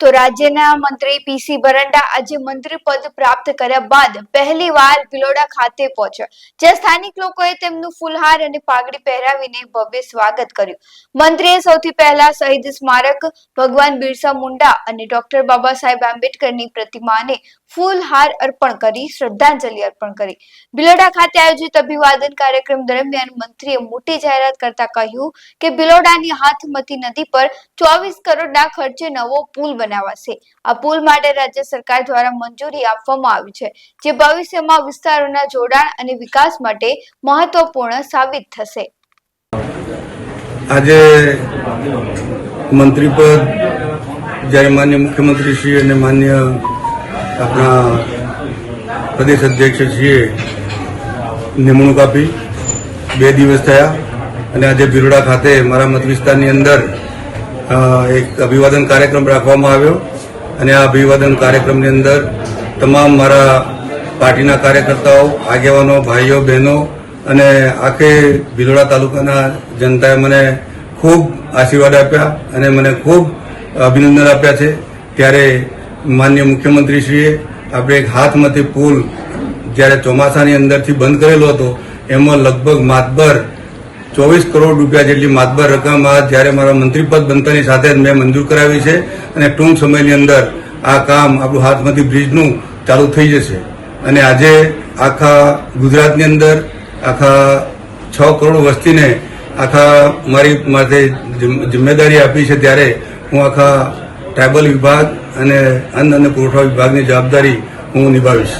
તો રાજ્યના મંત્રી પીસી બરંડા આજે મંત્રી પદ પ્રાપ્ત કર્યા બાદ પહેલી વાર ભિલોડા ખાતે પહોંચ્યા, જ્યાં સ્થાનિક લોકોએ તેમનું ફૂલહાર અને પાઘડી પહેરાવીને ભવ્ય સ્વાગત કર્યું. મંત્રીએ સૌથી પહેલા શહીદ સ્મારક ભગવાન બિરસા મુંડા અને ડોક્ટર બાબા સાહેબ આંબેડકરની પ્રતિમાને ફૂલહાર અર્પણ કરી, શ્રદ્ધાંજલિ અર્પણ કરી. બિલોડા ખાતે આયોજિત અભિવાદન કાર્યક્રમ દરમિયાન મંત્રીએ મોટી જાહેરાત કરતા કહ્યું કે બિલોડાની હાથમતી નદી પર ચોવીસ કરોડના ખર્ચે નવો પુલ બનાવાશે. આ પુલ માટે રાજ્ય સરકાર દ્વારા મંજૂરી આપવામાં આવી છે, જે ભવિષ્યમાં વિસ્તારોના જોડાણ અને વિકાસ માટે મહત્વપૂર્ણ સાબિત થશે. આજે મંત્રી પદ, જ્યારે માન્ય મુખ્યમંત્રી શ્રી અને માન્ય આપણા પ્રદેશ અધ્યક્ષ છીએ નિમણૂક આપી. બે દિવસ થયા અને આજે બિરોડા ખાતે મારા મત વિસ્તારની અંદર એક અભિવાદન કાર્યક્રમ રાખવામાં આવ્યો. અને આ અભિવાદન કાર્યક્રમની અંદર તમામ મારા પાર્ટીના કાર્યકર્તાઓ, આગેવાનો, ભાઈઓ, બહેનો અને આખે ભિલોડા તાલુકાના જનતાએ મને ખૂબ આશીર્વાદ આપ્યા અને મને ખૂબ અભિનંદન આપ્યા છે. ત્યારે માન્ય મુખ્યમંત્રીશ્રીએ આપણે એક હાથમાંથી પુલ જ્યારે ચોમાસાની અંદરથી બંધ કરેલો હતો, એમાં લગભગ માતબર ચોવીસ કરોડ રૂપિયા જેટલી માતબર રકમ આ જ્યારે મારા મંત્રીપદ બનતાની સાથે જ મેં મંજૂર કરાવી છે અને ટૂંક સમયની અંદર આ કામ આપણું હાથમાંથી બ્રિજનું ચાલુ થઈ જશે. અને આજે આખા ગુજરાતની અંદર આખા છ કરોડ વસ્તીને આખા મારી માટે જિમ્મેદારી આપી છે ત્યારે હું આખા ટ્રાઇબલ વિભાગ અને અન્ન અને પુરવઠા વિભાગની જવાબદારી હું નિભાવીશ.